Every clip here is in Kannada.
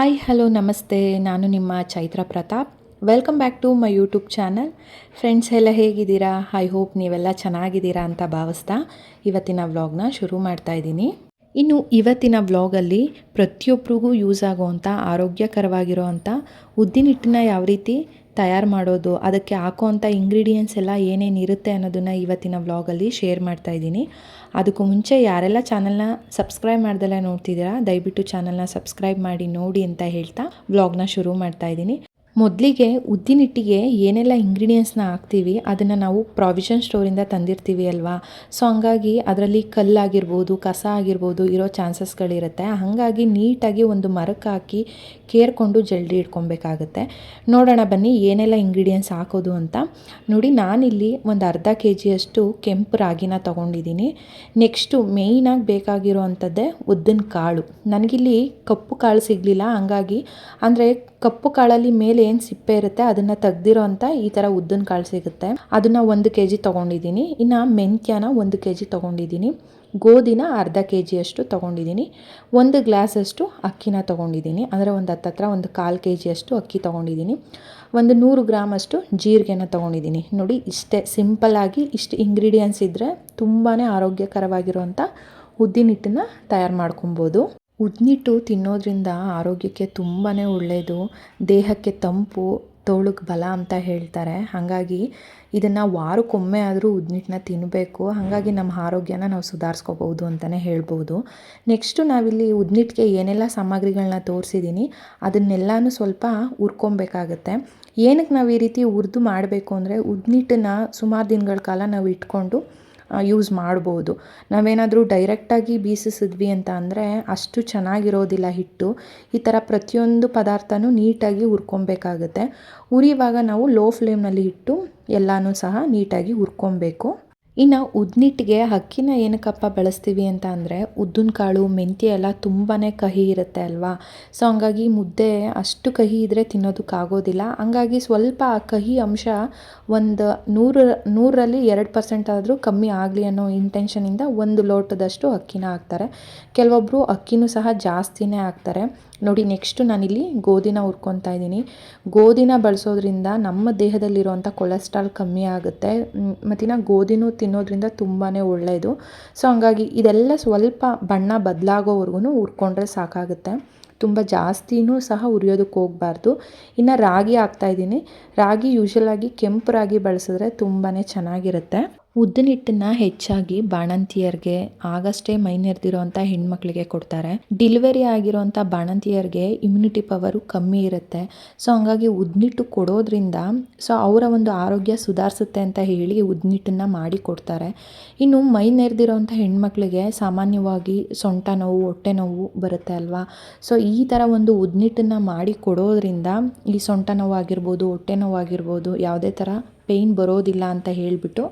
ಹಾಯ್ ಹಲೋ ನಮಸ್ತೆ. ನಾನು ನಿಮ್ಮ Chaitra Pratap. Welcome back to my YouTube channel friends ಎಲ್ಲ ಹೇಗಿದ್ದೀರಾ? ಐ ಹೋಪ್ ನೀವೆಲ್ಲ ಚೆನ್ನಾಗಿದ್ದೀರಾ ಅಂತ ಭಾವಿಸ್ತಾ ಇವತ್ತಿನ ವ್ಲಾಗ್ನ ಶುರು ಮಾಡ್ತಾ ಇದ್ದೀನಿ. ಇನ್ನು ಇವತ್ತಿನ ವ್ಲಾಗಲ್ಲಿ ಪ್ರತಿಯೊಬ್ಬರಿಗೂ ಯೂಸ್ ಆಗುವಂಥ ಆರೋಗ್ಯಕರವಾಗಿರೋ ಅಂಥ ಹಿಟ್ಟನ್ನ ಯಾವ ರೀತಿ ತಯಾರು ಮಾಡೋದು, ಅದಕ್ಕೆ ಹಾಕೋವಂಥ ಇಂಗ್ರೀಡಿಯೆಂಟ್ಸ್ ಎಲ್ಲ ಏನೇನು ಇರುತ್ತೆ ಅನ್ನೋದನ್ನು ಇವತ್ತಿನ ವ್ಲಾಗಲ್ಲಿ ಶೇರ್ ಮಾಡ್ತಾ ಇದ್ದೀನಿ. ಅದಕ್ಕೂ ಮುಂಚೆ ಯಾರೆಲ್ಲ ಚಾನಲ್ನ ಸಬ್ಸ್ಕ್ರೈಬ್ ಮಾಡ್ದೆಲ್ಲ ನೋಡ್ತಿದ್ದೀರಾ, ದಯವಿಟ್ಟು ಚಾನಲ್ನ ಸಬ್ಸ್ಕ್ರೈಬ್ ಮಾಡಿ ನೋಡಿ ಅಂತ ಹೇಳ್ತಾ ವ್ಲಾಗ್ನ ಶುರು ಮಾಡ್ತಾ ಇದ್ದೀನಿ. ಮೊದಲಿಗೆ ಉದ್ದಿನಿಟ್ಟಿಗೆ ಏನೆಲ್ಲ ಇಂಗ್ರೀಡಿಯೆಂಟ್ಸ್ನ ಹಾಕ್ತೀವಿ, ಅದನ್ನು ನಾವು ಪ್ರಾವಿಷನ್ ಸ್ಟೋರಿಂದ ತಂದಿರ್ತೀವಿ ಅಲ್ವಾ? ಸೊ ಹಂಗಾಗಿ ಅದರಲ್ಲಿ ಕಲ್ಲಾಗಿರ್ಬೋದು ಕಸ ಆಗಿರ್ಬೋದು ಇರೋ ಚಾನ್ಸಸ್ಗಳಿರುತ್ತೆ ಹಾಗಾಗಿ ನೀಟಾಗಿ ಒಂದು ಮರಕ್ಕೆ ಹಾಕಿ ಕೇರ್ಕೊಂಡು ಜಲ್ದಿ ಇಟ್ಕೊಬೇಕಾಗುತ್ತೆ. ನೋಡೋಣ ಬನ್ನಿ ಏನೆಲ್ಲ ಇಂಗ್ರೀಡಿಯೆಂಟ್ಸ್ ಹಾಕೋದು ಅಂತ. ನೋಡಿ, ನಾನಿಲ್ಲಿ ಒಂದು ಅರ್ಧ ಕೆ ಜಿಯಷ್ಟು ಕೆಂಪು ರಾಗಿನ ತೊಗೊಂಡಿದ್ದೀನಿ. ನೆಕ್ಸ್ಟು ಮೇಯ್ನಾಗಿ ಬೇಕಾಗಿರೋ ಅಂಥದ್ದೇ ಉದ್ದಿನ ಕಾಳು. ನನಗಿಲ್ಲಿ ಕಪ್ಪು ಕಾಳು ಸಿಗಲಿಲ್ಲ, ಹಂಗಾಗಿ ಅಂದರೆ ಕಪ್ಪು ಕಾಳಲ್ಲಿ ಮೇಲೆ ಏನು ಸಿಪ್ಪೆ ಇರುತ್ತೆ ಅದನ್ನು ತೆಗ್ದಿರೋ ಅಂತ ಈ ಥರ ಉದ್ದಿನ ಕಾಳು ಸಿಗುತ್ತೆ. ಅದನ್ನು ಒಂದು ಕೆ ಜಿ ತೊಗೊಂಡಿದ್ದೀನಿ. ಇನ್ನು ಮೆಂತ್ಯನ ಒಂದು ಕೆ ಜಿ ತೊಗೊಂಡಿದ್ದೀನಿ. ಗೋಧಿನ ಅರ್ಧ ಕೆ ಜಿಯಷ್ಟು ತೊಗೊಂಡಿದ್ದೀನಿ. ಒಂದು ಗ್ಲಾಸಷ್ಟು ಅಕ್ಕಿನ ತೊಗೊಂಡಿದ್ದೀನಿ. ಅಂದರೆ ಒಂದು ಹತ್ತತ್ರ ಒಂದು ಕಾಲು ಕೆ ಜಿಯಷ್ಟು ಅಕ್ಕಿ ತೊಗೊಂಡಿದ್ದೀನಿ. ಒಂದು ನೂರು ಗ್ರಾಮಷ್ಟು ಜೀರಿಗೆನ ತೊಗೊಂಡಿದ್ದೀನಿ. ನೋಡಿ, ಇಷ್ಟೇ ಸಿಂಪಲ್ಲಾಗಿ ಇಷ್ಟು ಇಂಗ್ರೀಡಿಯೆಂಟ್ಸ್ ಇದ್ದರೆ ತುಂಬಾ ಆರೋಗ್ಯಕರವಾಗಿರುವಂಥ ಉದ್ದಿನ ಹಿಟ್ಟನ್ನ ತಯಾರು ಮಾಡ್ಕೊಬೋದು. ಉದ್ದಿನಿಟ್ಟು ತಿನ್ನೋದ್ರಿಂದ ಆರೋಗ್ಯಕ್ಕೆ ತುಂಬಾ ಒಳ್ಳೆಯದು ದೇಹಕ್ಕೆ ತಂಪು ತೋಳುಗೆ ಬಲ ಅಂತ ಹೇಳ್ತಾರೆ. ಹಾಗಾಗಿ ಇದನ್ನು ವಾರಕ್ಕೊಮ್ಮೆ ಆದರೂ ಉದ್ನಿಟ್ಟನ್ನ ತಿನ್ನಬೇಕು ಹಾಗಾಗಿ ನಮ್ಮ ಆರೋಗ್ಯನ ನಾವು ಸುಧಾರಿಸ್ಕೋಬೋದು ಅಂತಲೇ ಹೇಳ್ಬೋದು. ನೆಕ್ಸ್ಟು ನಾವಿಲ್ಲಿ ಉದ್ನಿಟ್ಟಿಗೆ ಏನೆಲ್ಲ ಸಾಮಗ್ರಿಗಳನ್ನ ತೋರಿಸಿದ್ದೀನಿ ಅದನ್ನೆಲ್ಲನೂ ಸ್ವಲ್ಪ ಹುರ್ಕೊಬೇಕಾಗತ್ತೆ. ಏನಕ್ಕೆ ನಾವು ಈ ರೀತಿ ಹುರಿದು ಮಾಡಬೇಕು ಅಂದರೆ ಉದ್ನಿಟ್ಟನ್ನ ಸುಮಾರು ದಿನಗಳ ಕಾಲ ನಾವು ಇಟ್ಕೊಂಡು ಯೂಸ್ ಮಾಡ್ಬೋದು. ನಾವೇನಾದರೂ ಡೈರೆಕ್ಟಾಗಿ ಬೀಸಿಸಿದ್ವಿ ಅಂತ ಅಂದರೆ ಅಷ್ಟು ಚೆನ್ನಾಗಿರೋದಿಲ್ಲ ಹಿಟ್ಟು. ಈ ಥರ ಪ್ರತಿಯೊಂದು ಪದಾರ್ಥನೂ ನೀಟಾಗಿ ಹುರ್ಕೊಬೇಕಾಗತ್ತೆ. ಉರಿಯುವಾಗ ನಾವು ಲೋ ಫ್ಲೇಮ್ನಲ್ಲಿ ಇಟ್ಟು ಎಲ್ಲನೂ ಸಹ ನೀಟಾಗಿ ಹುರ್ಕೊಬೇಕು. ಇನ್ನು ಉದ್ನಿಟ್ಟಿಗೆ ಅಕ್ಕಿನ ಏನಕ್ಕಪ್ಪ ಬಳಸ್ತೀವಿ ಅಂತ ಅಂದರೆ ಉದ್ದಿನ ಕಾಳು, ಮೆಂತ್ಯ ಎಲ್ಲ ತುಂಬಾ ಕಹಿ ಇರುತ್ತೆ ಅಲ್ವಾ? ಸೊ ಹಂಗಾಗಿ ಮುದ್ದೆ ಅಷ್ಟು ಕಹಿ ಇದ್ದರೆ ತಿನ್ನೋದಕ್ಕಾಗೋದಿಲ್ಲ ಹಂಗಾಗಿ ಸ್ವಲ್ಪ ಕಹಿ ಅಂಶ ಒಂದು ನೂರು ನೂರರಲ್ಲಿ ಎರಡು ಪರ್ಸೆಂಟ್ ಆದರೂ ಕಮ್ಮಿ ಆಗಲಿ ಅನ್ನೋ ಇಂಟೆನ್ಷನಿಂದ ಒಂದು ಲೋಟದಷ್ಟು ಅಕ್ಕಿನ ಹಾಕ್ತಾರೆ. ಕೆಲವೊಬ್ಬರು ಅಕ್ಕಿನೂ ಸಹ ಜಾಸ್ತಿನೇ ಹಾಕ್ತಾರೆ. ನೋಡಿ, ನೆಕ್ಸ್ಟು ನಾನಿಲ್ಲಿ ಗೋಧಿನ ಹುರ್ಕೊತಾ ಇದ್ದೀನಿ. ಗೋಧಿನ ಬಳಸೋದ್ರಿಂದ ನಮ್ಮ ದೇಹದಲ್ಲಿರುವಂಥ ಕೊಲೆಸ್ಟ್ರಾಲ್ ಕಮ್ಮಿ ಆಗುತ್ತೆ. ಮತ್ತಿನ್ನು ಗೋಧಿನೂ ತಿನ್ನೋದ್ರಿಂದ ತುಂಬಾ ಒಳ್ಳೆಯದು ಸೊ, ಹಂಗಾಗಿ ಇದೆಲ್ಲ ಸ್ವಲ್ಪ ಬಣ್ಣ ಬದಲಾಗೋವರೆಗೂ ಹುರ್ಕೊಂಡ್ರೆ ಸಾಕಾಗುತ್ತೆ. ತುಂಬ ಜಾಸ್ತಿನೂ ಸಹ ಉರಿಯೋದಕ್ಕೆ ಹೋಗಬಾರ್ದು. ಇನ್ನು ರಾಗಿ ಹಾಕ್ತಾಯಿದ್ದೀನಿ ರಾಗಿ ಯೂಶ್ವಲಾಗಿ ಕೆಂಪು ರಾಗಿ ಬಳಸಿದ್ರೆ ತುಂಬಾ ಚೆನ್ನಾಗಿರುತ್ತೆ. ಉದ್ದಿನ ಹಿಟ್ಟನ್ನ ಹೆಚ್ಚಾಗಿ ಬಾಣಂತಿಯರಿಗೆ, ಆಗಷ್ಟೇ ಮೈ ನೆರೆದಿರೋಂಥ ಹೆಣ್ಮಕ್ಳಿಗೆ ಕೊಡ್ತಾರೆ. ಡಿಲಿವರಿ ಆಗಿರೋಂಥ ಬಾಣಂತಿಯರಿಗೆ ಇಮ್ಯುನಿಟಿ ಪವರು ಕಮ್ಮಿ ಇರುತ್ತೆ. ಸೊ, ಹಂಗಾಗಿ ಉದ್ನಿಟ್ಟು ಕೊಡೋದ್ರಿಂದ, ಸೊ, ಅವರ ಒಂದು ಆರೋಗ್ಯ ಸುಧಾರಿಸುತ್ತೆ ಅಂತ ಹೇಳಿ ಉದ್ನಿಟ್ಟನ್ನು ಮಾಡಿ ಕೊಡ್ತಾರೆ. ಇನ್ನು ಮೈ ನೆರೆದಿರೋಂಥ ಹೆಣ್ಮಕ್ಳಿಗೆ ಸಾಮಾನ್ಯವಾಗಿ ಸೊಂಟ ನೋವು, ಹೊಟ್ಟೆ ನೋವು ಬರುತ್ತೆ ಅಲ್ವಾ? ಸೊ, ಈ ಥರ ಒಂದು ಉದ್ನಿಟ್ಟನ್ನು ಮಾಡಿ ಕೊಡೋದ್ರಿಂದ ಈ ಸೊಂಟ ನೋವಾಗಿರ್ಬೋದು, ಹೊಟ್ಟೆ ನೋವಾಗಿರ್ಬೋದು, ಯಾವುದೇ ಥರ ಪೇಯ್ನ್ ಬರೋದಿಲ್ಲ ಅಂತ ಹೇಳಿಬಿಟ್ಟು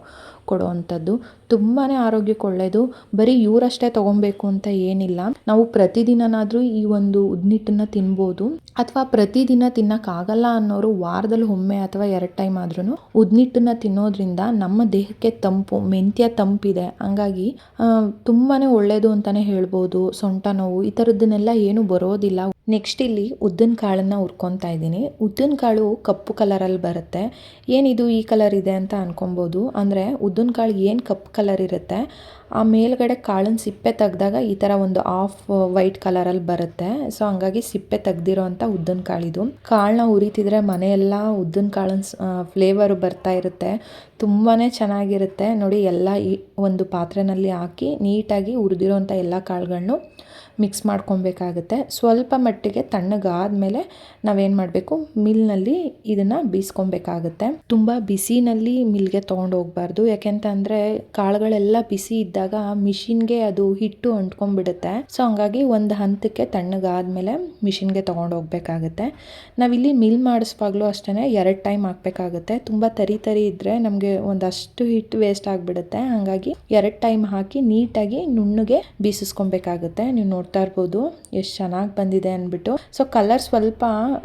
ಕೊಡೋವಂಥದ್ದು ತುಂಬಾ ಆರೋಗ್ಯಕ್ಕೆ ಒಳ್ಳೆಯದು ಬರೀ ಇವರಷ್ಟೇ ತೊಗೊಬೇಕು ಅಂತ ಏನಿಲ್ಲ. ನಾವು ಪ್ರತಿದಿನನಾದರೂ ಈ ಒಂದು ಉದ್ನಿಟ್ಟನ್ನು ತಿನ್ಬೋದು. ಅಥವಾ ಪ್ರತಿದಿನ ತಿನ್ನೋಕ್ಕಾಗಲ್ಲ ಅನ್ನೋರು ವಾರದಲ್ಲಿ ಒಮ್ಮೆ ಅಥವಾ ಎರಡು ಟೈಮ್ ಆದ್ರೂ ಉದ್ನಿಟ್ಟನ್ನು ತಿನ್ನೋದ್ರಿಂದ ನಮ್ಮ ದೇಹಕ್ಕೆ ತಂಪು, ಮೆಂತ್ಯ ತಂಪಿದೆ. ಹಂಗಾಗಿ ತುಂಬಾ ಒಳ್ಳೆಯದು ಅಂತಲೇ ಹೇಳ್ಬೋದು. ಸೊಂಟ ನೋವು, ಈ ಥರದ್ದನ್ನೆಲ್ಲ ಏನು ಬರೋದಿಲ್ಲ. ನೆಕ್ಸ್ಟ್ ಇಲ್ಲಿ ಉದ್ದಿನ ಕಾಳನ್ನು ಹುರ್ಕೊತಾ ಇದ್ದೀನಿ. ಉದ್ದಿನ ಕಾಳು ಕಪ್ಪು ಕಲರಲ್ಲಿ ಬರುತ್ತೆ. ಏನಿದು ಈ ಕಲರ್ ಇದೆ ಅಂತ ಅನ್ಕೊಬೋದು ಅಂದರೆ ಉದ್ದಿನ ಕಾಳು ಏನು ಕಪ್ಪು ಕಲರ್ ಇರುತ್ತೆ. ಆ ಮೇಲ್ಗಡೆ ಕಾಳಿನ ಸಿಪ್ಪೆ ತೆಗ್ದಾಗ ಈ ಥರ ಒಂದು ಆಫ್ ವೈಟ್ ಕಲರಲ್ಲಿ ಬರುತ್ತೆ. ಸೊ ಹಂಗಾಗಿ ಸಿಪ್ಪೆ ತೆಗ್ದಿರೋ ಅಂತ ಉದ್ದಿನ ಕಾಳಿದು. ಕಾಳನ್ನ ಉರಿತಿದ್ರೆ ಮನೆಯೆಲ್ಲ ಉದ್ದಿನ ಕಾಳಿನ ಫ್ಲೇವರು ಬರ್ತಾ ಇರುತ್ತೆ. ತುಂಬಾ ಚೆನ್ನಾಗಿರುತ್ತೆ. ನೋಡಿ, ಎಲ್ಲ ಈ ಒಂದು ಪಾತ್ರೆಯಲ್ಲಿ ಹಾಕಿ ನೀಟಾಗಿ ಉರಿದಿರೋಂಥ ಎಲ್ಲ ಕಾಳುಗಳನ್ನು ಮಿಕ್ಸ್ ಮಾಡ್ಕೊಬೇಕಾಗುತ್ತೆ. ಸ್ವಲ್ಪ ಮಟ್ಟಿಗೆ ತಣ್ಣಗಾದಮೇಲೆ ನಾವೇನು ಮಾಡಬೇಕು? ಮಿಲ್ನಲ್ಲಿ ಇದನ್ನು ಬೀಸ್ಕೊಬೇಕಾಗುತ್ತೆ. ತುಂಬ ಬಿಸಿನಲ್ಲಿ ಮಿಲ್ಗೆ ತೊಗೊಂಡು ಹೋಗಬಾರ್ದು ಯಾಕೆಂತಂದರೆ, ಕಾಳುಗಳೆಲ್ಲ ಬಿಸಿ ಇದ್ದಾಗ ಮಿಷಿನ್ಗೆ ಅದು ಹಿಟ್ಟು ಅಂಟ್ಕೊಂಡ್ಬಿಡುತ್ತೆ. ಸೊ, ಹಂಗಾಗಿ ಒಂದು ಹಂತಕ್ಕೆ ತಣ್ಣಗಾದಮೇಲೆ ಮಿಷಿನ್ಗೆ ತೊಗೊಂಡು ಹೋಗ್ಬೇಕಾಗುತ್ತೆ ನಾವಿಲ್ಲಿ ಮಿಲ್ ಮಾಡಿಸುವಾಗಲೂ ಅಷ್ಟೇ ಎರಡು ಟೈಮ್ ಹಾಕಬೇಕಾಗುತ್ತೆ. ತುಂಬ ತರಿ ತರಿ ಇದ್ದರೆ ನಮಗೆ ಒಂದಷ್ಟು ಹಿಟ್ಟು ವೇಸ್ಟ್ ಆಗಿಬಿಡುತ್ತೆ. ಹಾಗಾಗಿ ಎರಡು ಟೈಮ್ ಹಾಕಿ ನೀಟಾಗಿ ನುಣ್ಣಗೆ ಬೀಸಿಸ್ಕೊಬೇಕಾಗುತ್ತೆ. ನೀವು ನೋಡ್ತಾ ಇರ್ಬೋದು ಎಷ್ಟು ಚೆನ್ನಾಗಿ ಬಂದಿದೆ ಅಂದ್ಬಿಟ್ಟು. ಸೊ ಕಲರ್ ಸ್ವಲ್ಪ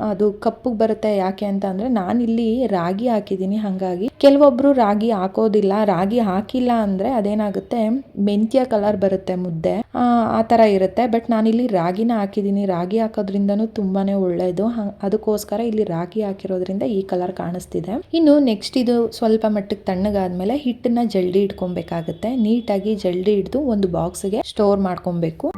ಅದು ಕಪ್ಪಗೆ ಬರುತ್ತೆ ಯಾಕೆ ಅಂತ ಅಂದರೆ ಇಲ್ಲಿ ರಾಗಿ ಹಾಕಿದ್ದೀನಿ. ಹಾಗಾಗಿ ಕೆಲವೊಬ್ಬರು ರಾಗಿ ಹಾಕೋದಿಲ್ಲ. ರಾಗಿ ಹಾಕಿಲ್ಲ ಅಂದರೆ ಅದೇನಾಗುತ್ತೆ? ಮೆಂತ್ಯ ಕಲರ್ ಬರುತ್ತೆ ಮುದ್ದೆ. ಆ, ಆ ಥರ ಇರುತ್ತೆ. ಬಟ್ ನಾನಿಲ್ಲಿ ರಾಗಿನ ಹಾಕಿದ್ದೀನಿ. ರಾಗಿ ಹಾಕೋದ್ರಿಂದನೂ ತುಂಬಾ ಒಳ್ಳೆಯದು ಅದಕ್ಕೋಸ್ಕರ ಇಲ್ಲಿ ರಾಗಿ ಹಾಕಿರೋದ್ರಿಂದ ಈ ಕಲರ್ ಕಾಣಿಸ್ತಿದೆ. ಇನ್ನು ನೆಕ್ಸ್ಟ್ ಇದು ಸ್ವಲ್ಪ ಮಟ್ಟಿಗೆ ತಣ್ಣಗಾದ್ಮೇಲೆ ಹಿಟ್ಟನ್ನ ಜಲ್ದಿ ಇಟ್ಕೊಬೇಕಾಗುತ್ತೆ. ನೀಟಾಗಿ ಜಲ್ದಿ ಹಿಡಿದು ಒಂದು ಬಾಕ್ಸ್ಗೆ ಸ್ಟೋರ್ ಮಾಡ್ಕೊಬೇಕು.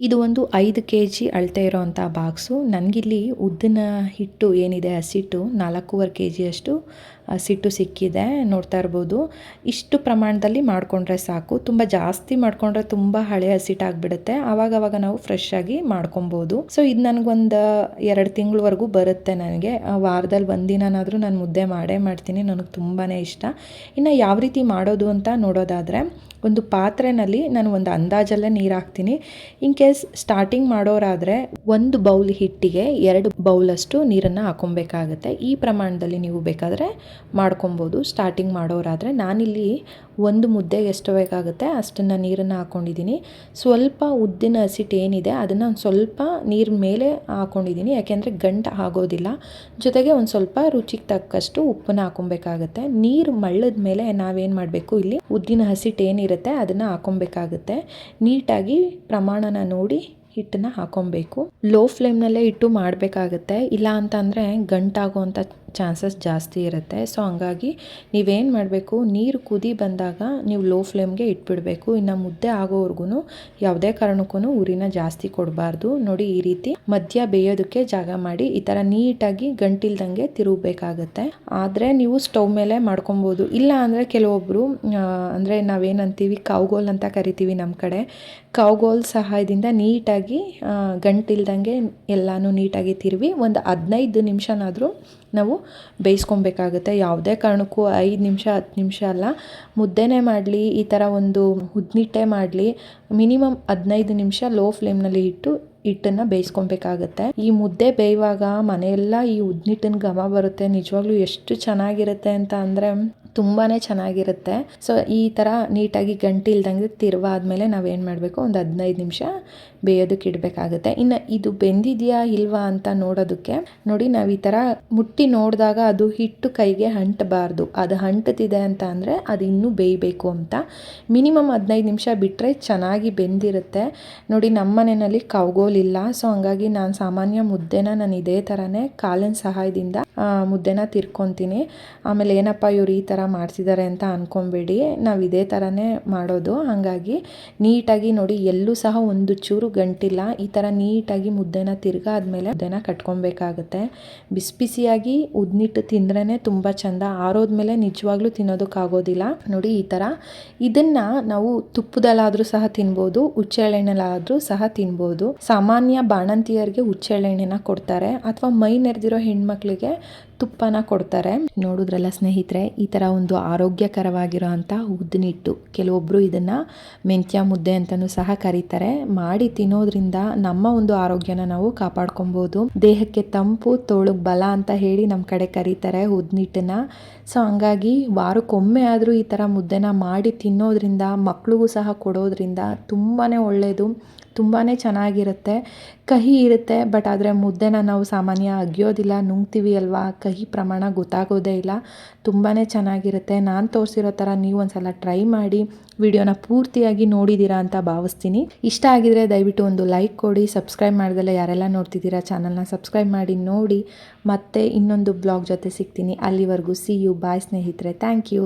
ಇದು ಒಂದು ಐದು ಕೆ ಜಿ ಅಳತೆ ಇರೋವಂಥ ಬಾಕ್ಸು. ನನಗಿಲ್ಲಿ ಉದ್ದಿನ ಹಿಟ್ಟು ಏನಿದೆ ಹಸಿಟ್ಟು ನಾಲ್ಕೂವರೆ ಕೆ ಜಿಯಷ್ಟು ಹಸಿಟ್ಟು ಸಿಕ್ಕಿದೆ, ನೋಡ್ತಾ ಇರ್ಬೋದು. ಇಷ್ಟು ಪ್ರಮಾಣದಲ್ಲಿ ಮಾಡಿಕೊಂಡ್ರೆ ಸಾಕು. ತುಂಬ ಜಾಸ್ತಿ ಮಾಡಿಕೊಂಡ್ರೆ ತುಂಬ ಹಳೆ ಹಸಿಟ್ಟಾಗ್ಬಿಡುತ್ತೆ ಆವಾಗವಾಗ ನಾವು ಫ್ರೆಶ್ ಆಗಿ ಮಾಡ್ಕೊಬೋದು. ಸೊ ಇದು ನನಗೊಂದು ಎರಡು ತಿಂಗಳವರೆಗೂ ಬರುತ್ತೆ ನನಗೆ. ವಾರದಲ್ಲಿ ಒಂದಿನನಾದರೂ ನಾನು ಮುದ್ದೆ ಮಾಡೇ ಮಾಡ್ತೀನಿ. ನನಗೆ ತುಂಬಾ ಇಷ್ಟ. ಇನ್ನು ಯಾವ ರೀತಿ ಮಾಡೋದು ಅಂತ ನೋಡೋದಾದರೆ, ಒಂದು ಪಾತ್ರೆನಲ್ಲಿ ನಾನು ಒಂದು ಅಂದಾಜಲ್ಲೇ ನೀರು ಹಾಕ್ತೀನಿ. ಇನ್ ಕೇಸ್ ಸ್ಟಾರ್ಟಿಂಗ್ ಮಾಡೋರಾದರೆ ಒಂದು ಬೌಲ್ ಹಿಟ್ಟಿಗೆ ಎರಡು ಬೌಲಷ್ಟು ನೀರನ್ನು ಹಾಕೊಬೇಕಾಗತ್ತೆ. ಈ ಪ್ರಮಾಣದಲ್ಲಿ ನೀವು ಬೇಕಾದರೆ ಮಾಡ್ಕೊಬೋದು ಸ್ಟಾರ್ಟಿಂಗ್ ಮಾಡೋರಾದರೆ. ನಾನಿಲ್ಲಿ ಒಂದು ಮುದ್ದೆಗೆ ಎಷ್ಟು ಬೇಕಾಗುತ್ತೆ ಅಷ್ಟನ್ನು ನೀರನ್ನು ಹಾಕ್ಕೊಂಡಿದ್ದೀನಿ ಸ್ವಲ್ಪ ಉದ್ದಿನ ಹಸಿಟ್ಟು ಏನಿದೆ ಅದನ್ನು ಒಂದು ಸ್ವಲ್ಪ ನೀರು ಮೇಲೆ ಹಾಕ್ಕೊಂಡಿದ್ದೀನಿ ಯಾಕೆಂದರೆ ಗಂಟು ಆಗೋದಿಲ್ಲ. ಜೊತೆಗೆ ಒಂದು ಸ್ವಲ್ಪ ರುಚಿಗೆ ತಕ್ಕಷ್ಟು ಉಪ್ಪನ್ನು ಹಾಕೊಬೇಕಾಗತ್ತೆ. ನೀರು ಮಳ್ಳದ ಮೇಲೆ ನಾವೇನು ಮಾಡಬೇಕು ಇಲ್ಲಿ? ಉದ್ದಿನ ಹಸಿಟ್ಟು ಏನಿರುತ್ತೆ ಅದನ್ನು ಹಾಕೊಬೇಕಾಗುತ್ತೆ. ನೀಟಾಗಿ ಪ್ರಮಾಣನ ನೋಡಿ ಹಿಟ್ಟನ್ನ ಹಾಕೊಬೇಕು. ಲೋ ಫ್ಲೇಮ್ನಲ್ಲೇ ಇಟ್ಟು ಮಾಡಬೇಕಾಗತ್ತೆ. ಇಲ್ಲ ಅಂತಂದರೆ ಗಂಟಾಗುವಂಥ ಚಾನ್ಸಸ್ ಜಾಸ್ತಿ ಇರುತ್ತೆ. ಸೊ, ಹಂಗಾಗಿ ನೀವೇನು ಮಾಡಬೇಕು, ನೀರು ಕುದಿ ಬಂದಾಗ ನೀವು ಲೋ ಫ್ಲೇಮ್ಗೆ ಇಟ್ಬಿಡಬೇಕು. ಇನ್ನು ಮುದ್ದೆ ಆಗೋವರೆಗೂ ಯಾವುದೇ ಕಾರಣಕ್ಕೂ ಉರಿನ ಜಾಸ್ತಿ ಕೊಡಬಾರ್ದು. ನೋಡಿ, ಈ ರೀತಿ ಮಧ್ಯ ಬೇಯೋದಕ್ಕೆ ಜಾಗ ಮಾಡಿ ಈ ಥರ ನೀಟಾಗಿ ಗಂಟಿಲ್ದಂಗೆ ತಿರುಗಬೇಕಾಗತ್ತೆ. ಆದರೆ ನೀವು ಸ್ಟವ್ ಮೇಲೆ ಮಾಡ್ಕೊಬೋದು. ಇಲ್ಲ ಅಂದರೆ ಕೆಲವೊಬ್ಬರು ಅಂದರೆ ನಾವೇನಂತೀವಿ, ಕಾವುಗೋಲ್ ಅಂತ ಕರಿತೀವಿ ನಮ್ಮ ಕಡೆ. ಕಾವುಗೋಲ್ ಸಹಾಯದಿಂದ ನೀಟಾಗಿ ಗಂಟಿಲ್ದಂಗೆ ಎಲ್ಲನೂ ನೀಟಾಗಿ ತಿರುವಿ. ಒಂದು ಹದಿನೈದು ನಿಮಿಷನಾದರೂ ನಾವು ಬೇಯಿಸ್ಕೊಬೇಕಾಗುತ್ತೆ. ಯಾವುದೇ ಕಾರಣಕ್ಕೂ ಐದು ನಿಮಿಷ, ಹತ್ತು ನಿಮಿಷ ಅಲ್ಲ. ಮುದ್ದೆನೇ ಮಾಡಲಿ, ಈ ಥರ ಒಂದು ಉದ್ನಿಟ್ಟೆ ಮಾಡಲಿ. ಮಿನಿಮಮ್ ಹದಿನೈದು ನಿಮಿಷ ಲೋ ಫ್ಲೇಮ್ನಲ್ಲಿ ಇಟ್ಟು ಹಿಟ್ಟನ್ನು ಬೇಯಿಸ್ಕೊಬೇಕಾಗತ್ತೆ. ಈ ಮುದ್ದೆ ಬೇಯುವಾಗ ಮನೆಯೆಲ್ಲ ಈ ಉದ್ನಿಟ್ಟಿನ ಘಮ ಬರುತ್ತೆ. ನಿಜವಾಗ್ಲೂ ಎಷ್ಟು ಚೆನ್ನಾಗಿರುತ್ತೆ ಅಂತ ಅಂದರೆ ತುಂಬಾ ಚೆನ್ನಾಗಿರುತ್ತೆ. ಸೊ ಈ ಥರ ನೀಟಾಗಿ ಗಂಟಿ ಇಲ್ದಂಗೆ ನಾವು ನಾವೇನು ಮಾಡಬೇಕು? ಒಂದು ಹದಿನೈದು ನಿಮಿಷ ಬೇಯೋದಕ್ಕೆ ಇಡಬೇಕಾಗುತ್ತೆ. ಇನ್ನು ಇದು ಬೆಂದಿದೆಯಾ ಇಲ್ವಾ ಅಂತ ನೋಡೋದಕ್ಕೆ ನೋಡಿ, ನಾವು ಈ ಥರ ಮುಟ್ಟಿ ನೋಡಿದಾಗ ಅದು ಹಿಟ್ಟು ಕೈಗೆ ಅಂಟಬಾರ್ದು ಅದು ಅಂಟುತ್ತಿದೆ ಅಂತ ಅಂದರೆ ಅದು ಇನ್ನೂ ಬೇಯಬೇಕು ಅಂತ. ಮಿನಿಮಮ್ ಹದಿನೈದು ನಿಮಿಷ ಬಿಟ್ಟರೆ ಚೆನ್ನಾಗಿ ಬೆಂದಿರುತ್ತೆ. ನೋಡಿ ನಮ್ಮ ಮನೆಯಲ್ಲಿ ಕೌಗೋಲಿಲ್ಲ ಸೊ ಹಂಗಾಗಿ ನಾನು ಸಾಮಾನ್ಯ ಮುದ್ದೆನ ನಾನು ಇದೇ ಥರನೇ ಕಾಲಿನ ಸಹಾಯದಿಂದ ಮುದ್ದೆನ ತಿರ್ಕೊತೀನಿ. ಆಮೇಲೆ ಏನಪ್ಪ ಇವರು ಈ ಥರ ಮಾಡ್ತಿದ್ದಾರೆ ಅಂತ ಅಂದ್ಕೊಬೇಡಿ ನಾವು ಇದೇ ಥರನೇ ಮಾಡೋದು. ಹಾಗಾಗಿ ನೀಟಾಗಿ ನೋಡಿ, ಎಲ್ಲೂ ಸಹ ಒಂದು ಚೂರು ಗಂಟಿಲ್ಲ. ಈ ಥರ ನೀಟಾಗಿ ಮುದ್ದೆನ ತಿರ್ಗಾದ್ಮೇಲೆ ಮುದ್ದೆನ ಕಟ್ಕೊಬೇಕಾಗುತ್ತೆ. ಬಿಸಿ ಬಿಸಿಯಾಗಿ ಉದ್ನಿಟ್ಟು ತಿಂದ್ರೇ ತುಂಬ ಚೆಂದ. ಆರೋದ್ಮೇಲೆ ನಿಜವಾಗ್ಲೂ ತಿನ್ನೋದಕ್ಕಾಗೋದಿಲ್ಲ. ನೋಡಿ, ಈ ಥರ ಇದನ್ನು ನಾವು ತುಪ್ಪದಲ್ಲಾದರೂ ಸಹ ತಿನ್ಬೋದು ಹುಚ್ಚೆಳೆಣ್ಣೆಲ್ಲಾದರೂ ಸಹ ತಿನ್ಬೋದು. ಸಾಮಾನ್ಯ ಬಾಣಂತಿಯರಿಗೆ ಹುಚ್ಚೆಳೆಣ್ಣೆನ ಕೊಡ್ತಾರೆ. ಅಥವಾ ಮೈ ನೆರೆದಿರೋ ಹೆಣ್ಮಕ್ಳಿಗೆ ತುಪ್ಪನ ಕೊಡ್ತಾರೆ. ನೋಡಿದ್ರಲ್ಲ ಸ್ನೇಹಿತರೆ, ಈ ಥರ ಒಂದು ಆರೋಗ್ಯಕರವಾಗಿರೋ ಅಂಥ ಉದ್ದಿನಿಟ್ಟು. ಕೆಲವೊಬ್ಬರು ಇದನ್ನು ಮೆಂತ್ಯ ಮುದ್ದೆ ಅಂತಲೂ ಸಹ ಕರೀತಾರೆ. ಮಾಡಿ ತಿನ್ನೋದ್ರಿಂದ ನಮ್ಮ ಒಂದು ಆರೋಗ್ಯನ ನಾವು ಕಾಪಾಡ್ಕೊಬೋದು. ದೇಹಕ್ಕೆ ತಂಪು, ತೋಳು ಬಲ ಅಂತ ಹೇಳಿ ನಮ್ಮ ಕಡೆ ಕರೀತಾರೆ ಉದ್ದಿನಿಟ್ಟನ್ನ. ಸೊ ಹಂಗಾಗಿ ವಾರಕ್ಕೊಮ್ಮೆ ಆದರೂ ಈ ಥರ ಮುದ್ದೆನ ಮಾಡಿ ತಿನ್ನೋದ್ರಿಂದ, ಮಕ್ಳಿಗೂ ಸಹ ಕೊಡೋದ್ರಿಂದ ತುಂಬಾ ಒಳ್ಳೆಯದು ತುಂಬಾ ಚೆನ್ನಾಗಿರುತ್ತೆ. ಕಹಿ ಇರುತ್ತೆ, ಬಟ್ ಆದರೆ ಮುದ್ದೆನ ನಾವು ಸಾಮಾನ್ಯ ಅಗಿಯೋದಿಲ್ಲ, ನುಂಗ್ತೀವಿ ಅಲ್ವಾ? ಕಹಿ ಪ್ರಮಾಣ ಗೊತ್ತಾಗೋದೇ ಇಲ್ಲ. ತುಂಬಾ ಚೆನ್ನಾಗಿರುತ್ತೆ. ನಾನು ತೋರಿಸಿರೋ ಥರ ನೀವು ಒಂದ್ಸಲ ಟ್ರೈ ಮಾಡಿ, ವಿಡಿಯೋನ ಪೂರ್ತಿಯಾಗಿ ನೋಡಿದ್ದೀರಾ ಅಂತ ಭಾವಿಸ್ತೀನಿ. ಇಷ್ಟ ಆಗಿದ್ರೆ ದಯವಿಟ್ಟು ಒಂದು ಲೈಕ್ ಕೊಡಿ, ಸಬ್ಸ್ಕ್ರೈಬ್ ಮಾಡ್ದಲ್ಲ ಯಾರೆಲ್ಲ ನೋಡ್ತಿದ್ದೀರಾ ಚಾನಲ್ನ ಸಬ್ಸ್ಕ್ರೈಬ್ ಮಾಡಿ ನೋಡಿ. ಮತ್ತೆ ಇನ್ನೊಂದು ಬ್ಲಾಗ್ ಜೊತೆ ಸಿಗ್ತೀನಿ. ಅಲ್ಲಿವರೆಗೂ ಸಿ ಯು ಬಾಯ್ ಸ್ನೇಹಿತರೆ. Thank you